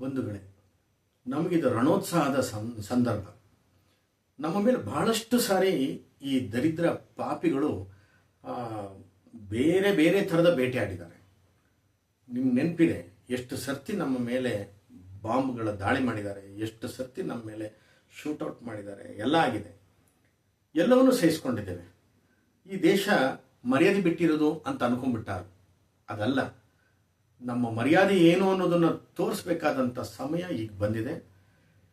ಬಂಧುಗಳೇ, ನಮಗಿದು ರಣೋತ್ಸಾಹದ ಸಂದರ್ಭ. ನಮ್ಮ ಮೇಲೆ ಬಹಳಷ್ಟು ಸಾರಿ ಈ ದರಿದ್ರ ಪಾಪಿಗಳು ಬೇರೆ ಬೇರೆ ಥರದ ಬೇಟೆ ಆಡಿದ್ದಾರೆ. ನಿಮ್ಗೆ ನೆನಪಿದೆ, ಎಷ್ಟು ಸರ್ತಿ ನಮ್ಮ ಮೇಲೆ ಬಾಂಬ್ಗಳ ದಾಳಿ ಮಾಡಿದ್ದಾರೆ, ಎಷ್ಟು ಸರ್ತಿ ನಮ್ಮ ಮೇಲೆ ಶೂಟೌಟ್ ಮಾಡಿದ್ದಾರೆ, ಎಲ್ಲ ಆಗಿದೆ. ಎಲ್ಲವನ್ನೂ ಸಹಿಸ್ಕೊಂಡಿದ್ದೇವೆ. ಈ ದೇಶ ಮರ್ಯಾದೆ ಬಿಟ್ಟಿರೋದು ಅಂತ ಅನ್ಕೊಂಡ್ಬಿಟ್ಟಾರ ಅದಲ್ಲ. ನಮ್ಮ ಮರ್ಯಾದೆ ಏನು ಅನ್ನೋದನ್ನು ತೋರಿಸ್ಬೇಕಾದಂಥ ಸಮಯ ಈಗ ಬಂದಿದೆ.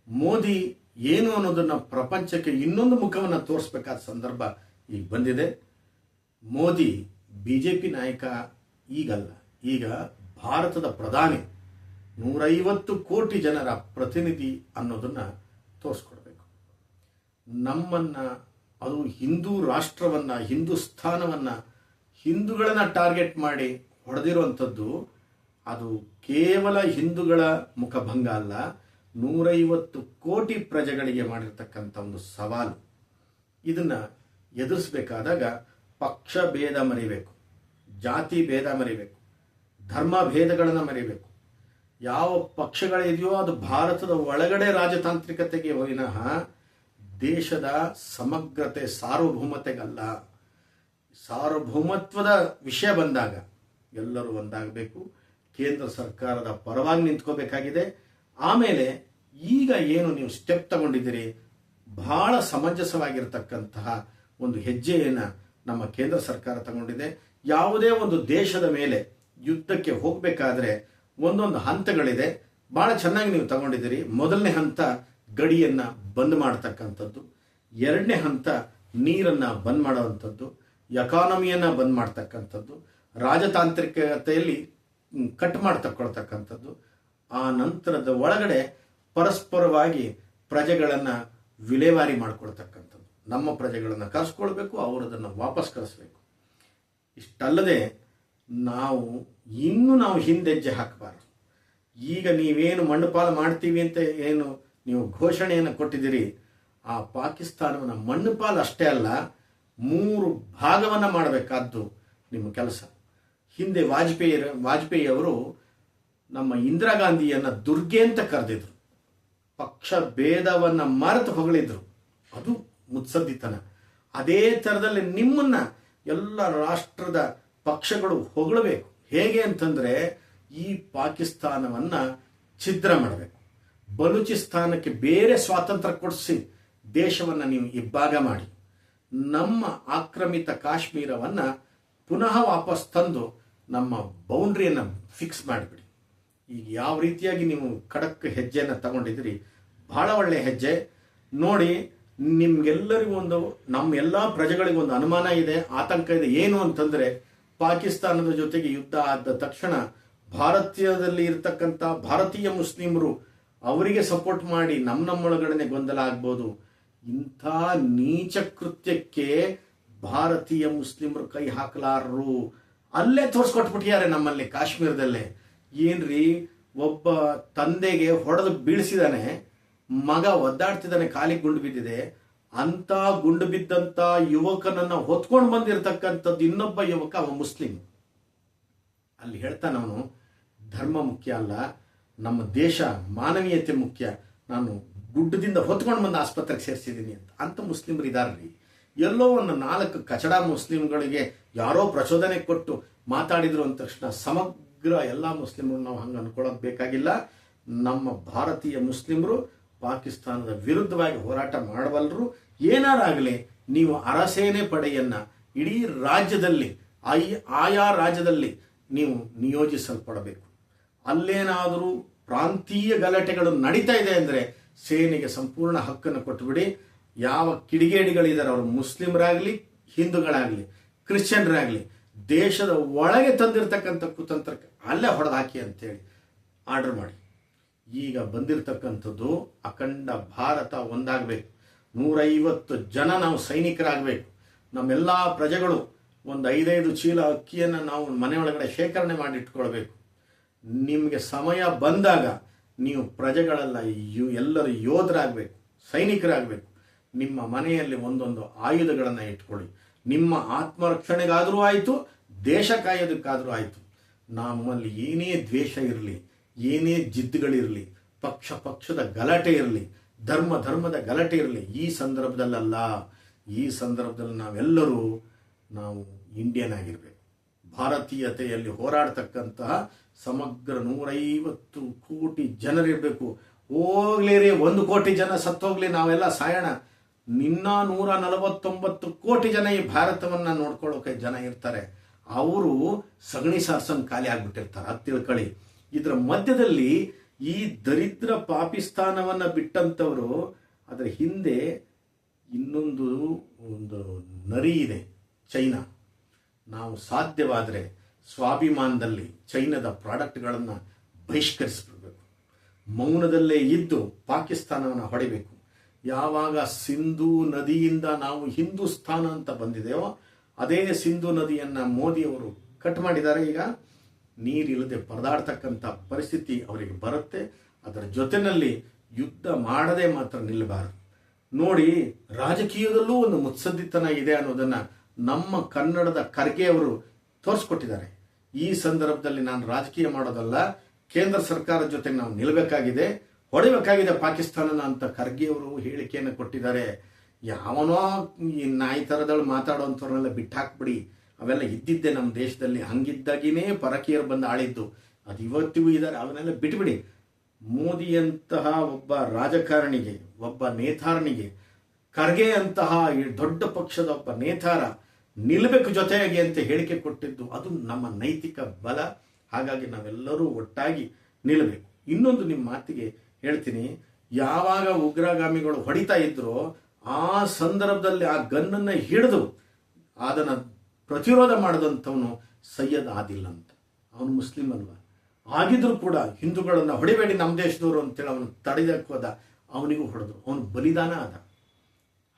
ಮೋದಿ ಏನು ಅನ್ನೋದನ್ನು ಪ್ರಪಂಚಕ್ಕೆ ಇನ್ನೊಂದು ಮುಖವನ್ನು ತೋರಿಸ್ಬೇಕಾದ ಸಂದರ್ಭ ಈಗ ಬಂದಿದೆ. ಮೋದಿ ಬಿ ಜೆ ಪಿ ನಾಯಕ ಈಗಲ್ಲ. ಈಗ ಭಾರತದ ಪ್ರಧಾನಿ ನೂರೈವತ್ತು ಕೋಟಿ ಜನರ ಪ್ರತಿನಿಧಿ ಅನ್ನೋದನ್ನು ತೋರಿಸ್ಕೊಡ್ಬೇಕು. ನಮ್ಮನ್ನು, ಅದು ಹಿಂದೂ ರಾಷ್ಟ್ರವನ್ನು ಹಿಂದೂಸ್ಥಾನವನ್ನು ಹಿಂದೂಗಳನ್ನು ಟಾರ್ಗೆಟ್ ಮಾಡಿ ಹೊಡೆದಿರುವಂಥದ್ದು ಅದು ಕೇವಲ ಹಿಂದೂಗಳ ಮುಖಭಂಗ ಅಲ್ಲ, ನೂರೈವತ್ತು ಕೋಟಿ ಪ್ರಜೆಗಳಿಗೆ ಮಾಡಿರ್ತಕ್ಕಂಥ ಒಂದು ಸವಾಲು. ಇದನ್ನ ಎದುರಿಸಬೇಕಾದಾಗ ಪಕ್ಷ ಭೇದ ಮರಿಬೇಕು, ಜಾತಿ ಭೇದ ಮರಿಬೇಕು, ಧರ್ಮ ಭೇದಗಳನ್ನು ಮರಿಬೇಕು. ಯಾವ ಪಕ್ಷಗಳಿದೆಯೋ ಅದು ಭಾರತದ ಒಳಗಡೆ ರಾಜತಾಂತ್ರಿಕತೆಗೆ ವಿನಃ ದೇಶದ ಸಮಗ್ರತೆ ಸಾರ್ವಭೌಮತೆಗಲ್ಲ. ಸಾರ್ವಭೌಮತ್ವದ ವಿಷಯ ಬಂದಾಗ ಎಲ್ಲರೂ ಒಂದಾಗಬೇಕು. ಕೇಂದ್ರ ಸರ್ಕಾರದ ಪರವಾಗಿ ನಿಂತ್ಕೋಬೇಕಾಗಿದೆ. ಆಮೇಲೆ ಈಗ ಏನು ನೀವು ಸ್ಟೆಪ್ ತಗೊಂಡಿದ್ದೀರಿ? ಬಹಳ ಸಮಂಜಸವಾಗಿರತಕ್ಕಂತಹ ಒಂದು ಹೆಜ್ಜೆಯನ್ನು ನಮ್ಮ ಕೇಂದ್ರ ಸರ್ಕಾರ ತಗೊಂಡಿದೆ. ಯಾವುದೇ ಒಂದು ದೇಶದ ಮೇಲೆ ಯುದ್ಧಕ್ಕೆ ಹೋಗಬೇಕಾದ್ರೆ ಒಂದೊಂದು ಹಂತಗಳಿದೆ. ಬಹಳ ಚೆನ್ನಾಗಿ ನೀವು ತಗೊಂಡಿದ್ದೀರಿ. ಮೊದಲನೇ ಹಂತ ಗಡಿಯನ್ನ ಬಂದ್ ಮಾಡ್ತಕ್ಕಂಥದ್ದು. ಎರಡನೇ ಹಂತ ನೀರನ್ನ ಬಂದ್ ಮಾಡುವಂಥದ್ದು. ಎಕಾನಮಿಯನ್ನು ಬಂದ್ ಮಾಡ್ತಕ್ಕಂಥದ್ದು. ರಾಜತಾಂತ್ರಿಕತೆಯಲ್ಲಿ ಕಟ್ ಮಾಡಿ ತಕ್ಕೊಳ್ತಕ್ಕಂಥದ್ದು. ಆ ನಂತರದ ಒಳಗಡೆ ಪರಸ್ಪರವಾಗಿ ಪ್ರಜೆಗಳನ್ನು ವಿಲೇವಾರಿ ಮಾಡಿಕೊಳ್ತಕ್ಕಂಥದ್ದು. ನಮ್ಮ ಪ್ರಜೆಗಳನ್ನು ಕರೆಸ್ಕೊಳ್ಬೇಕು, ಅವರದನ್ನು ವಾಪಸ್ ಕಳಿಸ್ಬೇಕು ಇಷ್ಟಲ್ಲದೆ ನಾವು ಇನ್ನೂ ನಾವು ಹಿಂದೆಜ್ಜೆ ಹಾಕಬಾರದು. ಈಗ ನೀವೇನು ಮಣ್ಣುಪಾಲು ಮಾಡ್ತೀವಿ ಅಂತ ಏನು ನೀವು ಘೋಷಣೆಯನ್ನು ಕೊಟ್ಟಿದ್ದೀರಿ, ಆ ಪಾಕಿಸ್ತಾನವನ್ನು ಮಣ್ಣುಪಾಲು ಅಷ್ಟೇ ಅಲ್ಲ, ಮೂರು ಭಾಗವನ್ನು ಮಾಡಬೇಕಾದ್ದು ನಿಮ್ಮ ಕೆಲಸ. ಹಿಂದೆ ವಾಜಪೇಯಿ ವಾಜಪೇಯಿ ಅವರು ನಮ್ಮ ಇಂದಿರಾ ಗಾಂಧಿಯನ್ನ ದುರ್ಗೆ ಅಂತ ಕರೆದಿದ್ರು. ಪಕ್ಷ ಭೇದವನ್ನ ಮರೆತು ಹೊಗಳಿದ್ರು. ಅದು ಮುತ್ಸದ್ದಿತನ. ಅದೇ ಥರದಲ್ಲಿ ನಿಮ್ಮನ್ನ ಎಲ್ಲ ರಾಷ್ಟ್ರದ ಪಕ್ಷಗಳು ಹೊಗಳಬೇಕು. ಹೇಗೆ ಅಂತಂದ್ರೆ ಈ ಪಾಕಿಸ್ತಾನವನ್ನ ಛಿದ್ರ ಮಾಡಬೇಕು. ಬಲೂಚಿಸ್ತಾನಕ್ಕೆ ಬೇರೆ ಸ್ವಾತಂತ್ರ್ಯ ಕೊಡಿಸಿ ದೇಶವನ್ನ ನೀವು ಇಬ್ಬಾಗ ಮಾಡಿ. ನಮ್ಮ ಆಕ್ರಮಿತ ಕಾಶ್ಮೀರವನ್ನ ಪುನಃ ವಾಪಸ್ ತಂದು ನಮ್ಮ ಬೌಂಡ್ರಿಯನ್ನು ಫಿಕ್ಸ್ ಮಾಡಿಬಿಡಿ. ಈಗ ಯಾವ ರೀತಿಯಾಗಿ ನೀವು ಖಡಕ್ ಹೆಜ್ಜೆಯನ್ನು ತಗೊಂಡಿದ್ದೀರಿ, ಬಹಳ ಒಳ್ಳೆಯ ಹೆಜ್ಜೆ. ನೋಡಿ, ನಿಮ್ಗೆಲ್ಲರಿಗೂ ಒಂದು, ನಮ್ಮ ಎಲ್ಲ ಪ್ರಜೆಗಳಿಗೊಂದು ಅನುಮಾನ ಇದೆ, ಆತಂಕ ಇದೆ. ಏನು ಅಂತಂದ್ರೆ, ಪಾಕಿಸ್ತಾನದ ಜೊತೆಗೆ ಯುದ್ಧ ಆದ ತಕ್ಷಣ ಭಾರತೀಯದಲ್ಲಿ ಇರತಕ್ಕಂಥ ಭಾರತೀಯ ಮುಸ್ಲಿಮರು ಅವರಿಗೆ ಸಪೋರ್ಟ್ ಮಾಡಿ ನಮ್ಮ ನಮ್ಮೊಳಗಡೆ ಗೊಂದಲ ಆಗ್ಬೋದು. ಇಂಥ ನೀಚ ಕೃತ್ಯಕ್ಕೆ ಭಾರತೀಯ ಮುಸ್ಲಿಮರು ಕೈ ಹಾಕಲಾರರು. ಅಲ್ಲೇ ತೋರಿಸ್ಕೊಟ್ಬಿಟ್ಟಿದ್ದಾರೆ ನಮ್ಮಲ್ಲಿ ಕಾಶ್ಮೀರದಲ್ಲೇ. ಏನ್ರಿ? ಒಬ್ಬ ತಂದೆಗೆ ಹೊಡೆದು ಬೀಳಿಸಿದಾನೆ, ಮಗ ಒದ್ದಾಡ್ತಿದ್ದಾನೆ ಕಾಲಿಗೆ ಗುಂಡು ಬಿದ್ದಿದೆ. ಅಂತ ಗುಂಡು ಬಿದ್ದಂತ ಯುವಕನನ್ನ ಹೊತ್ಕೊಂಡು ಬಂದಿರತಕ್ಕಂಥದ್ದು ಇನ್ನೊಬ್ಬ ಯುವಕ, ಅವ ಮುಸ್ಲಿಂ. ಅಲ್ಲಿ ಹೇಳ್ತಾನೆ ಅವನು, ಧರ್ಮ ಮುಖ್ಯ ಅಲ್ಲ, ನಮ್ಮ ದೇಶ ಮಾನವೀಯತೆ ಮುಖ್ಯ. ನಾನು ಗುಡ್ಡದಿಂದ ಹೊತ್ಕೊಂಡು ಬಂದು ಆಸ್ಪತ್ರೆಗೆ ಸೇರಿಸಿದ್ದೀನಿ ಅಂತ. ಅಂತ ಮುಸ್ಲಿಮರು ಇದಾರ್ರಿ. ಎಲ್ಲೋ ಒಂದು ನಾಲ್ಕು ಕಚಡ ಮುಸ್ಲಿಮ್ಗಳಿಗೆ ಯಾರೋ ಪ್ರಚೋದನೆ ಕೊಟ್ಟು ಮಾತಾಡಿದ್ರು ಅಂದ ತಕ್ಷಣ ಸಮಗ್ರ ಎಲ್ಲ ಮುಸ್ಲಿಮರು ನಾವು ಹಂಗೆ ಅನ್ಕೊಳ್ಳೋದು ಬೇಕಾಗಿಲ್ಲ. ನಮ್ಮ ಭಾರತೀಯ ಮುಸ್ಲಿಮರು ಪಾಕಿಸ್ತಾನದ ವಿರುದ್ಧವಾಗಿ ಹೋರಾಟ ಮಾಡಬಲ್ಲರು ಏನಾರಾಗಲಿ ನೀವು ಅರಸೇನೆ ಪಡೆಯನ್ನ ಇಡೀ ರಾಜ್ಯದಲ್ಲಿ, ಐ, ಆಯಾ ರಾಜ್ಯದಲ್ಲಿ ನೀವು ನಿಯೋಜಿಸಲ್ಪಡಬೇಕು. ಅಲ್ಲೇನಾದರೂ ಪ್ರಾಂತೀಯ ಗಲಾಟೆಗಳು ನಡೀತಾ ಇದೆ ಅಂದರೆ ಸೇನೆಗೆ ಸಂಪೂರ್ಣ ಹಕ್ಕನ್ನು ಕೊಟ್ಟುಬಿಡಿ ಯಾವ ಕಿಡಿಗೇಡಿಗಳಿದ್ದಾರೆ ಅವರು? ಮುಸ್ಲಿಮರಾಗಲಿ, ಹಿಂದೂಗಳಾಗಲಿ, ಕ್ರಿಶ್ಚಿಯನ್ರಾಗಲಿ, ದೇಶದ ಒಳಗೆ ತಂದಿರತಕ್ಕಂಥ ಕುತಂತ್ರಕ್ಕೆ ಅಲ್ಲೇ ಹೊಡೆದಾಕಿ ಅಂತೇಳಿ ಆರ್ಡರ್ ಮಾಡಿ. ಈಗ ಬಂದಿರತಕ್ಕಂಥದ್ದು ಅಖಂಡ ಭಾರತ ಒಂದಾಗಬೇಕು. ನೂರೈವತ್ತು ಜನ ನಾವು ಸೈನಿಕರಾಗಬೇಕು. ನಮ್ಮೆಲ್ಲ ಪ್ರಜೆಗಳು ಒಂದು ಐದೈದು ಚೀಲ ಅಕ್ಕಿಯನ್ನು ನಾವು ಮನೆ ಒಳಗಡೆ ಶೇಖರಣೆ ಮಾಡಿ ಇಟ್ಕೊಳ್ಬೇಕು. ನಿಮಗೆ ಸಮಯ ಬಂದಾಗ ನೀವು ಪ್ರಜೆಗಳೆಲ್ಲ ಎಲ್ಲರೂ ಯೋಧರಾಗಬೇಕು, ಸೈನಿಕರಾಗಬೇಕು. ನಿಮ್ಮ ಮನೆಯಲ್ಲಿ ಒಂದೊಂದು ಆಯುಧಗಳನ್ನು ಇಟ್ಕೊಳ್ಳಿ. ನಿಮ್ಮ ಆತ್ಮರಕ್ಷಣೆಗಾದರೂ ಆಯಿತು, ದೇಶ ಕಾಯೋದಕ್ಕಾದರೂ ಆಯಿತು. ನಮ್ಮಲ್ಲಿ ಏನೇ ದ್ವೇಷ ಇರಲಿ, ಏನೇ ಜಿದ್ದುಗಳಿರಲಿ, ಪಕ್ಷ ಪಕ್ಷದ ಗಲಾಟೆ ಇರಲಿ, ಧರ್ಮ ಧರ್ಮದ ಗಲಾಟೆ ಇರಲಿ, ಈ ಸಂದರ್ಭದಲ್ಲಲ್ಲ, ಈ ಸಂದರ್ಭದಲ್ಲಿ ನಾವೆಲ್ಲರೂ ನಾವು ಇಂಡಿಯನ್ ಆಗಿರಬೇಕು ಭಾರತೀಯತೆಯಲ್ಲಿ ಹೋರಾಡ್ತಕ್ಕಂತಹ ಸಮಗ್ರ ನೂರೈವತ್ತು ಕೋಟಿ ಜನರಿರಬೇಕು. ಹೋಗ್ಲೇರಿ, ಒಂದು ಕೋಟಿ ಜನ ಸತ್ತೋಗ್ಲಿ, ನಾವೆಲ್ಲ ಸಾಯೋಣ. ನಿನ್ನ ನೂರ ನಲವತ್ತೊಂಬತ್ತು ಕೋಟಿ ಜನ ಈ ಭಾರತವನ್ನ ನೋಡ್ಕೊಳ್ಳೋಕೆ ಜನ ಇರ್ತಾರೆ. ಅವರು ಸಗಣಿ ಸಾರ್ಸಂಗ್ ಖಾಲಿ ಆಗ್ಬಿಟ್ಟಿರ್ತಾರೆ. ಅದು ತಿಳ್ಕೊಳ್ಳಿ. ಇದರ ಮಧ್ಯದಲ್ಲಿ ಈ ದರಿದ್ರ ಪಾಕಿಸ್ತಾನವನ್ನ ಬಿಟ್ಟಂತವರು ಅದರ ಹಿಂದೆ ಇನ್ನೊಂದು ಒಂದು ನರಿ ಇದೆ, ಚೈನಾ. ನಾವು ಸಾಧ್ಯವಾದರೆ ಸ್ವಾಭಿಮಾನದಲ್ಲಿ ಚೈನಾದ ಪ್ರಾಡಕ್ಟ್ಗಳನ್ನು ಬಹಿಷ್ಕರಿಸ್ಬಿಡ್ಬೇಕು. ಮೌನದಲ್ಲೇ ಇದ್ದು ಪಾಕಿಸ್ತಾನವನ್ನು ಹೊಡಿಬೇಕು. ಯಾವಾಗ ಸಿಂಧೂ ನದಿಯಿಂದ ನಾವು ಹಿಂದೂಸ್ತಾನ ಅಂತ ಬಂದಿದೆಯೋ ಅದೇ ಸಿಂಧೂ ನದಿಯನ್ನ ಮೋದಿಯವರು ಕಟ್ ಮಾಡಿದ್ದಾರೆ ಈಗ. ನೀರಿಲ್ಲದೆ ಪರದಾಡ್ತಕ್ಕಂಥ ಪರಿಸ್ಥಿತಿ ಅವರಿಗೆ ಬರುತ್ತೆ. ಅದರ ಜೊತೆಯಲ್ಲಿ ಯುದ್ಧ ಮಾಡದೆ ಮಾತ್ರ ನಿಲ್ಲಬಾರದು. ನೋಡಿ, ರಾಜಕೀಯದಲ್ಲೂ ಒಂದು ಮುತ್ಸದ್ದಿತನ ಇದೆ ಅನ್ನೋದನ್ನು ನಮ್ಮ ಕನ್ನಡದ ಖರ್ಗೆ ಅವರು ತೋರಿಸ್ಕೊಟ್ಟಿದ್ದಾರೆ. ಈ ಸಂದರ್ಭದಲ್ಲಿ ನಾನು ರಾಜಕೀಯ ಮಾಡೋದಲ್ಲ, ಕೇಂದ್ರ ಸರ್ಕಾರದ ಜೊತೆಗೆ ನಾವು ನಿಲ್ಲಬೇಕಾಗಿದೆ ಹೊಡಿಬೇಕಾಗಿದೆ ಪಾಕಿಸ್ತಾನನ ಅಂತ ಖರ್ಗೆ ಅವರು ಹೇಳಿಕೆಯನ್ನು ಕೊಟ್ಟಿದ್ದಾರೆ. ಯಾವನೋ ಈ ನಾಯಿ ಥರದಳು ಮಾತಾಡೋಂಥವ್ರನ್ನೆಲ್ಲ ಬಿಟ್ಟಾಕ್ಬಿಡಿ. ಅವೆಲ್ಲ ಇದ್ದಿದ್ದೆ ನಮ್ಮ ದೇಶದಲ್ಲಿ. ಹಂಗಿದ್ದಾಗಿನೇ ಪರಕೀಯರು ಬಂದು ಆಳಿದ್ದು. ಅದು ಇವತ್ತಿಗೂ ಇದ್ದಾರೆ ಅವನ್ನೆಲ್ಲ ಬಿಟ್ಬಿಡಿ. ಮೋದಿಯಂತಹ ಒಬ್ಬ ರಾಜಕಾರಣಿಗೆ, ಒಬ್ಬ ನೇತಾರನಿಗೆ, ಖರ್ಗೆ ಅಂತಹ ದೊಡ್ಡ ಪಕ್ಷದ ಒಬ್ಬ ನೇತಾರ ನಿಲ್ಲಬೇಕು ಜೊತೆಯಾಗಿ ಅಂತ ಹೇಳಿಕೆ ಕೊಟ್ಟಿದ್ದು ಅದು ನಮ್ಮ ನೈತಿಕ ಬಲ. ಹಾಗಾಗಿ ನಾವೆಲ್ಲರೂ ಒಟ್ಟಾಗಿ ನಿಲ್ಲಬೇಕು ಇನ್ನೊಂದು ನಿಮ್ಮ ಮಾತಿಗೆ ಹೇಳ್ತೀನಿ, ಯಾವಾಗ ಉಗ್ರಗಾಮಿಗಳು ಹೊಡಿತಾ ಇದ್ರೋ ಆ ಸಂದರ್ಭದಲ್ಲಿ ಆ ಗನ್ನನ್ನು ಹಿಡಿದು ಅದನ್ನು ಪ್ರತಿರೋಧ ಮಾಡಿದಂಥವನು ಸೈಯದ್ ಆದಿಲ್ಲ ಅಂತ. ಅವನು ಮುಸ್ಲಿಂ ಅಲ್ವಾ? ಆಗಿದ್ರೂ ಕೂಡ ಹಿಂದೂಗಳನ್ನ ಹೊಡಿಬೇಡಿ ನಮ್ಮ ದೇಶದವರು ಅಂತೇಳಿ ಅವನು ತಡೆದಕ್ಕೆ ಹೋದ, ಅವನಿಗೂ ಹೊಡೆದ್ರು. ಅವನು ಬಲಿದಾನ ಆದ.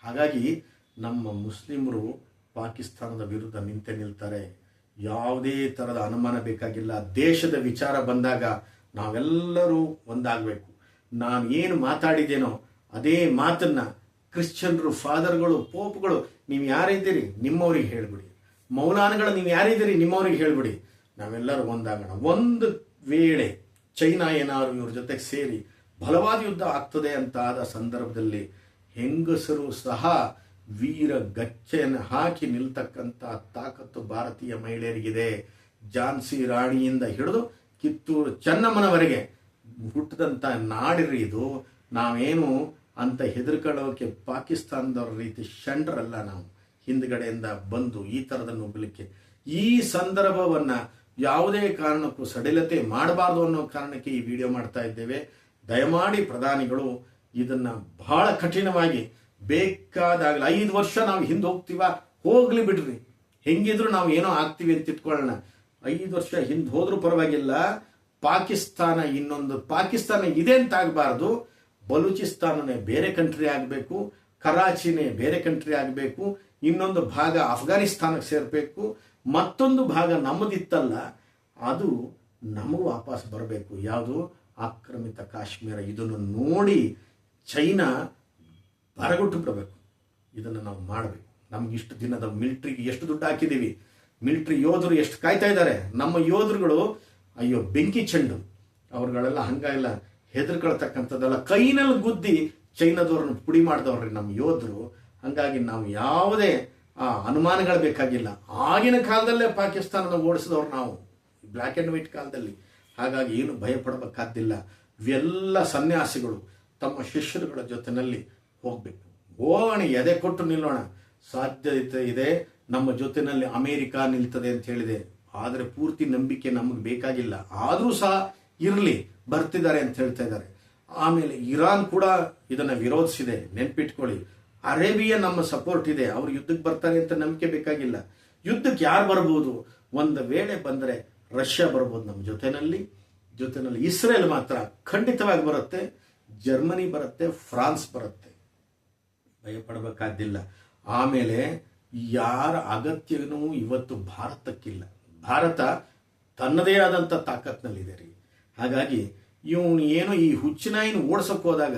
ಹಾಗಾಗಿ ನಮ್ಮ ಮುಸ್ಲಿಮರು ಪಾಕಿಸ್ತಾನದ ವಿರುದ್ಧ ನಿಂತೆ ನಿಲ್ತಾರೆ. ಯಾವುದೇ ಥರದ ಅನುಮಾನ ಬೇಕಾಗಿಲ್ಲ. ದೇಶದ ವಿಚಾರ ಬಂದಾಗ ನಾವೆಲ್ಲರೂ ಒಂದಾಗಬೇಕು. ನಾನು ಏನು ಮಾತಾಡಿದ್ದೇನೋ ಅದೇ ಮಾತನ್ನ ಕ್ರಿಶ್ಚಿಯನ್ರು, ಫಾದರ್ಗಳು, ಪೋಪ್ಗಳು, ನೀವು ಯಾರಿದ್ದೀರಿ? ನಿಮ್ಮವ್ರಿಗೆ ಹೇಳಿಬಿಡಿ. ಮೌಲಾನಗಳು, ನೀವು ಯಾರಿದ್ದೀರಿ? ನಿಮ್ಮವ್ರಿಗೆ ಹೇಳಿಬಿಡಿ. ನಾವೆಲ್ಲರೂ ಒಂದಾಗೋಣ. ಒಂದು ವೇಳೆ ಚೈನಾ ಏನಾದ್ರು ಇವ್ರ ಜೊತೆಗೆ ಸೇರಿ ಬಲವಾದ ಯುದ್ಧ ಆಗ್ತದೆ ಅಂತ ಆದ ಸಂದರ್ಭದಲ್ಲಿ ಹೆಂಗಸರು ಸಹ ವೀರ ಗಚ್ಚೆಯನ್ನು ಹಾಕಿ ನಿಲ್ತಕ್ಕಂಥ ತಾಕತ್ತು ಭಾರತೀಯ ಮಹಿಳೆಯರಿಗಿದೆ. ಝಾನ್ಸಿ ರಾಣಿಯಿಂದ ಹಿಡಿದು ಕಿತ್ತೂರು ಚೆನ್ನಮ್ಮನವರೆಗೆ ಹುಟ್ಟಿದಂಥ ನಾಡಿರಿ ಇದು. ನಾವೇನು ಅಂತ ಹೆದರ್ಕೊಳ್ಳೋಕೆ ಪಾಕಿಸ್ತಾನದವ್ರ ರೀತಿ ಷಂಡ್ರಲ್ಲ ನಾವು. ಹಿಂದ್ಗಡೆಯಿಂದ ಬಂದು ಈ ಥರದ ನುಗ್ಗಲಿಕ್ಕೆ ಈ ಸಂದರ್ಭವನ್ನ ಯಾವುದೇ ಕಾರಣಕ್ಕೂ ಸಡಿಲತೆ ಮಾಡಬಾರ್ದು ಅನ್ನೋ ಕಾರಣಕ್ಕೆ ಈ ವಿಡಿಯೋ ಮಾಡ್ತಾ ಇದ್ದೇವೆ. ದಯಮಾಡಿ ಪ್ರಧಾನಿಗಳು ಇದನ್ನ ಬಹಳ ಕಠಿಣವಾಗಿ ಬೇಕಾದಾಗಲಿ ಐದು ವರ್ಷ ನಾವು ಹಿಂದೆ ಹೋಗ್ತೀವ? ಹೋಗ್ಲಿ ಬಿಡ್ರಿ. ಹೆಂಗಿದ್ರು ನಾವು ಏನೋ ಆಗ್ತೀವಿ ಅಂತ ಇಟ್ಕೊಳ್ಳೋಣ ಐದು ವರ್ಷ ಹಿಂದೆ ಹೋದ್ರೂ ಪರವಾಗಿಲ್ಲ. ಪಾಕಿಸ್ತಾನ ಇನ್ನೊಂದು ಪಾಕಿಸ್ತಾನ ಇದೆ ಅಂತ ಆಗಬಾರ್ದು ಬಲೂಚಿಸ್ತಾನನೇ ಬೇರೆ ಕಂಟ್ರಿ ಆಗಬೇಕು. ಕರಾಚಿನೇ ಬೇರೆ ಕಂಟ್ರಿ ಆಗಬೇಕು. ಇನ್ನೊಂದು ಭಾಗ ಅಫ್ಘಾನಿಸ್ತಾನಕ್ಕೆ ಸೇರಬೇಕು. ಮತ್ತೊಂದು ಭಾಗ ನಮ್ಮದಿತ್ತಲ್ಲ, ಅದು ನಮಗೂ ವಾಪಸ್ ಬರಬೇಕು. ಯಾವುದು? ಆಕ್ರಮಿತ ಕಾಶ್ಮೀರ. ಇದನ್ನು ನೋಡಿ ಚೈನಾ ಬರಗುಟ್ಟು ಬಿಡಬೇಕು. ಇದನ್ನು ನಾವು ಮಾಡಬೇಕು. ನಮ್ಗೆ ಇಷ್ಟು ದಿನದ ಮಿಲಿಟ್ರಿಗೆ ಎಷ್ಟು ದುಡ್ಡು ಹಾಕಿದ್ದೀವಿ. ಮಿಲಿಟ್ರಿ ಯೋಧರು ಎಷ್ಟು ಕಾಯ್ತಾ ಇದ್ದಾರೆ? ನಮ್ಮ ಯೋಧರುಗಳು ಅಯ್ಯೋ, ಬೆಂಕಿ ಚೆಂಡು. ಅವ್ರುಗಳೆಲ್ಲ ಹಂಗಾಗಿಲ್ಲ ಹೆದರ್ಕೊಳ್ತಕ್ಕಂಥದ್ದೆಲ್ಲ ಕೈನಲ್ಲಿ ಗುದ್ದಿ ಚೈನಾದವ್ರನ್ನ ಪುಡಿ ಮಾಡಿದವ್ರಿ ನಮ್ಮ ಯೋಧರು. ಹಂಗಾಗಿ ನಾವು ಯಾವುದೇ, ಆ, ಅನುಮಾನಗಳು ಬೇಕಾಗಿಲ್ಲ. ಆಗಿನ ಕಾಲದಲ್ಲೇ ಪಾಕಿಸ್ತಾನದ ಓಡಿಸಿದವ್ರು ನಾವು. ಬ್ಲ್ಯಾಕ್ ಆ್ಯಂಡ್ ವೈಟ್ ಕಾಲದಲ್ಲಿ. ಹಾಗಾಗಿ ಏನು ಭಯ ಪಡಬೇಕಾದ್ದಿಲ್ಲ ಇವೆಲ್ಲ ಸನ್ಯಾಸಿಗಳು ತಮ್ಮ ಶಿಷ್ಯರುಗಳ ಜೊತೆಯಲ್ಲಿ ಹೋಗಬೇಕು. ಹೋಗೋಣ ಎದೆ ಕೊಟ್ಟು ನಿಲ್ಲೋಣ. ಸಾಧ್ಯತೆ ಇದೆ. ನಮ್ಮ ಜೊತೆಯಲ್ಲಿ ಅಮೇರಿಕಾ ನಿಲ್ತದೆ ಅಂತ ಹೇಳಿದೆ. ಆದರೆ ಪೂರ್ತಿ ನಂಬಿಕೆ ನಮಗೆ ಬೇಕಾಗಿಲ್ಲ. ಆದರೂ ಸಹ ಇರಲಿ, ಬರ್ತಿದ್ದಾರೆ ಅಂತ ಹೇಳ್ತಾ ಇದ್ದಾರೆ. ಆಮೇಲೆ ಇರಾನ್ ಕೂಡ ಇದನ್ನ ವಿರೋಧಿಸಿದೆ, ನೆನ್ಪಿಟ್ಕೊಳ್ಳಿ. ಅರೇಬಿಯಾ ನಮ್ಮ ಸಪೋರ್ಟ್ ಇದೆ, ಅವ್ರು ಯುದ್ಧಕ್ಕೆ ಬರ್ತಾರೆ ಅಂತ ನಂಬಿಕೆ ಬೇಕಾಗಿಲ್ಲ. ಯುದ್ಧಕ್ಕೆ ಯಾರು ಬರ್ಬೋದು? ಒಂದು ವೇಳೆ ಬಂದರೆ ರಷ್ಯಾ ಬರ್ಬೋದು ನಮ್ಮ ಜೊತೆನಲ್ಲಿ. ಜೊತೆನಲ್ಲಿ ಇಸ್ರೇಲ್ ಮಾತ್ರ ಖಂಡಿತವಾಗಿ ಬರುತ್ತೆ, ಜರ್ಮನಿ ಬರುತ್ತೆ, ಫ್ರಾನ್ಸ್ ಬರುತ್ತೆ. ಭಯಪಡಬೇಕಾದ್ದಿಲ್ಲ ಆಮೇಲೆ ಯಾರ ಅಗತ್ಯನೂ ಇವತ್ತು ಭಾರತಕ್ಕಿಲ್ಲ. ಭಾರತ ತನ್ನದೇ ಆದಂಥ ತಾಕತ್ನಲ್ಲಿದೆ ರೀ. ಹಾಗಾಗಿ ಇವನು ಏನು ಈ ಹುಚ್ಚಿನಾಯಿನ ಓಡಿಸೋಕೆ ಹೋದಾಗ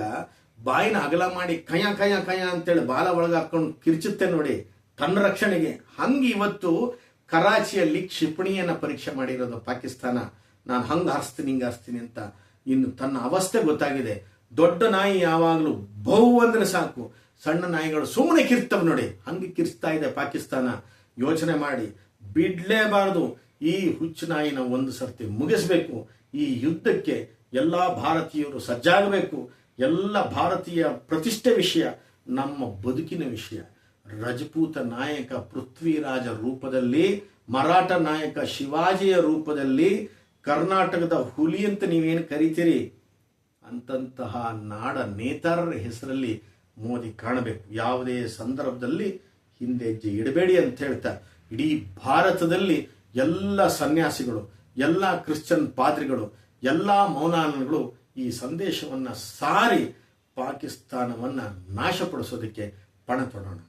ಬಾಯಿನ ಅಗಲ ಮಾಡಿ ಕಯ ಕಯ ಕಯ ಅಂತೇಳಿ ಬಾಲ ಒಳಗೆ ಹಾಕೊಂಡು ಕಿರ್ಚುತ್ತೆ ನೋಡಿ ತನ್ನ ರಕ್ಷಣೆಗೆ. ಹಂಗೆ ಇವತ್ತು ಕರಾಚಿಯಲ್ಲಿ ಕ್ಷಿಪಣಿಯನ್ನು ಪರೀಕ್ಷೆ ಮಾಡಿರೋದು ಪಾಕಿಸ್ತಾನ. ನಾನು ಹಂಗೆ ಹಾರಿಸ್ತೀನಿ ಹಿಂಗೆ ಹಾರಿಸ್ತೀನಿ ಅಂತ ಇನ್ನು ತನ್ನ ಅವಸ್ಥೆ ಗೊತ್ತಾಗಿದೆ. ದೊಡ್ಡ ನಾಯಿ ಯಾವಾಗಲೂ ಬಹು ಅಂದರೆ ಸಾಕು. ಸಣ್ಣ ನಾಯಿಗಳು ಸುಮ್ಮನೆ ಕಿರ್ತವೆ ನೋಡಿ. ಹಂಗೆ ಕಿರ್ಸ್ತಾ ಇದೆ ಪಾಕಿಸ್ತಾನ. ಯೋಚನೆ ಮಾಡಿ. ಬಿಡ್ಲೇಬಾರದು. ಈ ಹುಚ್ಚು ನಾಯಿನ ಒಂದು ಸರ್ತಿ ಮುಗಿಸಬೇಕು. ಈ ಯುದ್ಧಕ್ಕೆ ಎಲ್ಲ ಭಾರತೀಯರು ಸಜ್ಜಾಗಬೇಕು. ಎಲ್ಲ ಭಾರತೀಯ ಪ್ರತಿಷ್ಠೆ ವಿಷಯ ನಮ್ಮ ಬದುಕಿನ ವಿಷಯ. ರಜಪೂತ ನಾಯಕ ಪೃಥ್ವಿರಾಜ ರೂಪದಲ್ಲಿ, ಮರಾಠ ನಾಯಕ ಶಿವಾಜಿಯ ರೂಪದಲ್ಲಿ, ಕರ್ನಾಟಕದ ಹುಲಿ ಅಂತ ನೀವೇನು ಕರಿತೀರಿ? ಅಂತಂತಹ ನಾಡ ನೇತಾರರ ಹೆಸರಲ್ಲಿ ಮೋದಿ ಕಾಣಬೇಕು. ಯಾವುದೇ ಸಂದರ್ಭದಲ್ಲಿ ಹಿಂದೆ ಹೆಜ್ಜೆ ಇಡಬೇಡಿ ಅಂತ ಹೇಳ್ತಾ ಇಡೀ ಭಾರತದಲ್ಲಿ ಎಲ್ಲ ಸನ್ಯಾಸಿಗಳು, ಎಲ್ಲ ಕ್ರಿಶ್ಚಿಯನ್ ಪಾದ್ರಿಗಳು, ಎಲ್ಲ ಮೌನಾನಗಳು ಈ ಸಂದೇಶವನ್ನ ಸಾರಿ ಪಾಕಿಸ್ತಾನವನ್ನ ನಾಶಪಡಿಸೋದಕ್ಕೆ ಪಣ ತೊಡೋಣ.